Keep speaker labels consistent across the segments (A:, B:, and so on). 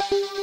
A: thank you.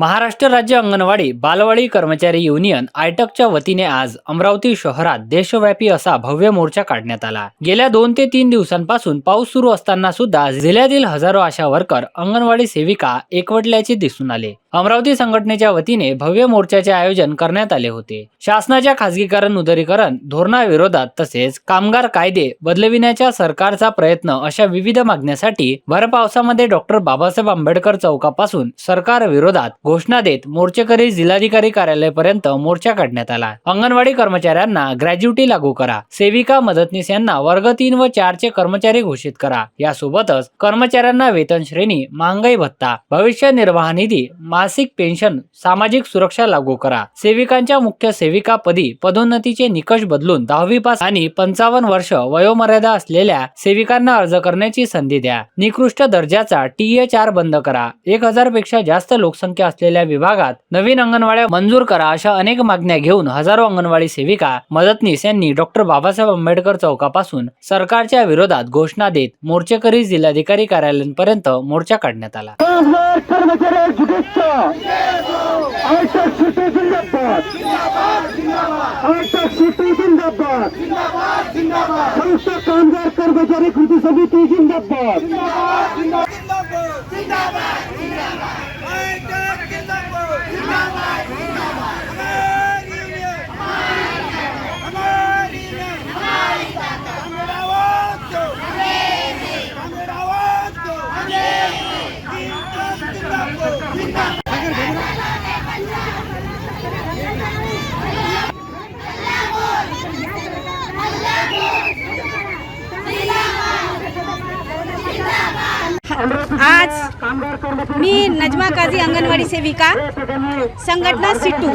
A: Maharashtra राज्य अंगणवाडी बालवाडी कर्मचारी युनियन आयटकच्या वतीने आज अमरावती शहरात देशव्यापी असा भव्य मोर्चा काढण्यात आला. गेल्या दोन ते तीन दिवसांपासून पाऊस सुरू असताना सुद्धा जिल्ह्यातील हजारो आशा वर्कर अंगणवाडी सेविका एकवटल्याचे दिसून आले. अमरावती संघटनेच्या वतीने भव्य मोर्चाचे आयोजन करण्यात आले होते. शासनाच्या खासगीकरण उदारीकरण धोरणाविरोधात तसेच कामगार कायदे बदलविण्याच्या सरकारचा प्रयत्न अशा विविध मागण्यासाठी भर पावसामध्ये डॉक्टर बाबासाहेब आंबेडकर चौकापासून सरकार विरोधात घोषणा देत मोर्चेकरी जिल्हाधिकारी कार्यालयापर्यंत मोर्चा काढण्यात आला. अंगणवाडी कर्मचाऱ्यांना ग्रॅज्युटी लागू करा. सेविका मदतनीस यांना वर्ग तीन व चारचे कर्मचारी घोषित करा. यासोबतच कर्मचाऱ्यांना वेतन श्रेणी महागाई भत्ता भविष्य निर्वाह निधी मासिक पेन्शन सामाजिक सुरक्षा लागू करा. सेविकांच्या मुख्य सेविका पदी पदोन्नतीचे निकष बदलून दहावी पास आणि पंचावन्न वर्ष वयोमर्यादा असलेल्या सेविकांना अर्ज करण्याची संधी द्या. निकृष्ट दर्जाचा टीए चार बंद करा. एक हजारपेक्षा जास्त लोकसंख्या असलेल्या विभागात नवीन अंगणवाड्या मंजूर करा अशा अनेक मागण्या घेऊन हजारो अंगणवाडी सेविका मदतनीस यांनी डॉक्टर बाबासाहेब आंबेडकर चौकापासून सरकारच्या विरोधात घोषणा देत मोर्चेकरी जिल्हाधिकारी कार्यालयांपर्यंत मोर्चा काढण्यात आला.
B: कर्मचारी जिंदाबाद. जिंदाबाद. कामगार कर्मचारी कृती समिती जिंदाबाद.
C: आज मी नजमा काझी अंगणवाडी सेविका संघटना सिट्टू.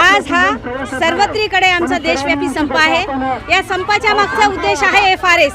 C: आज हा सर्वत्रीकडे आमचा देशव्यापी संप आहे. या संपाच्या मागचा उद्देश आहे एफ आर एस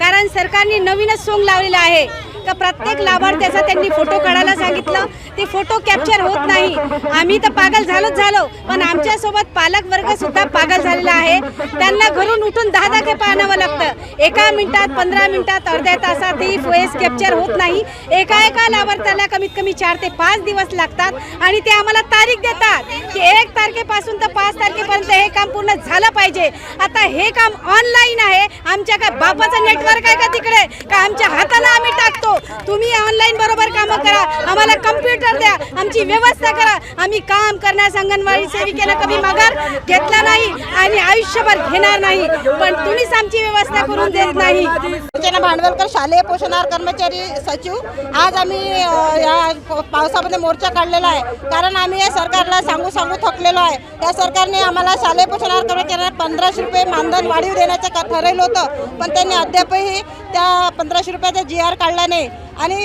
C: कारण सरकारने नवीनच सोंग लावलेला आहे. का प्रत्येक लाभार्थ्याचा त्यांनी फोटो काढायला सांगितलं. ते फोटो कॅप्चर होत नाही. आम्ही तर पागल झालोच झालो. पण आमच्यासोबत पालक वर्ग सुद्धा पागल झालेला आहे. त्यांना घरून उठून दहा दहा खेपा आणावं लागतं. एका मिनिटात पंधरा मिनिटात अर्ध्या तासातही फोएस कॅप्चर होत नाही. एका एका लाभार्थ्याला कमीत कमी चार ते पाच दिवस लागतात आणि ते आम्हाला तारीख देतात की एक तारखेपासून तर पाच तारखेपर्यंत हे काम पूर्ण झालं पाहिजे. आता हे काम ऑनलाईन आहे. आमच्या काय बापाचं नेटवर्क आहे का तिकडे? का आमच्या हाताला आम्ही टाकतो? 动。तुम्ही ऑनलाईन बरोबर कामं करा. आम्हाला कम्प्युटर द्या. आमची व्यवस्था करा. आम्ही काम करण्यास अंगणवाडी सेविकेला कमी माघार घेतला नाही आणि आयुष्यभर घेणार नाही. पण तुम्हीच आमची व्यवस्था करून देत नाही.
D: अर्चना भांडवलकर शालेय पोषणार कर्मचारी सचिव आज आम्ही या पावसामध्ये मोर्चा काढलेला आहे. कारण आम्ही या सरकारला सांगू सांगू थकलेलो आहे. त्या सरकारने आम्हाला शालेय पोषणार कर्मचाऱ्यांना पंधराशे रुपये मानधन वाढीव देण्याचं ठरवलं होतं पण त्यांनी अद्यापही त्या पंधराशे रुपयाचा जी आर काढला नाही. आणि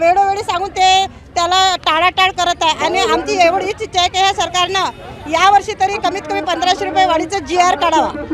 D: वेळोवेळी सांगून ते त्याला टाळाटाळ करत आहे. आणि आमची एवढीच इच्छा आहे की ह्या सरकारनं यावर्षी तरी कमीत कमी पंधराशे रुपये वाढीचं जी आर काढावा.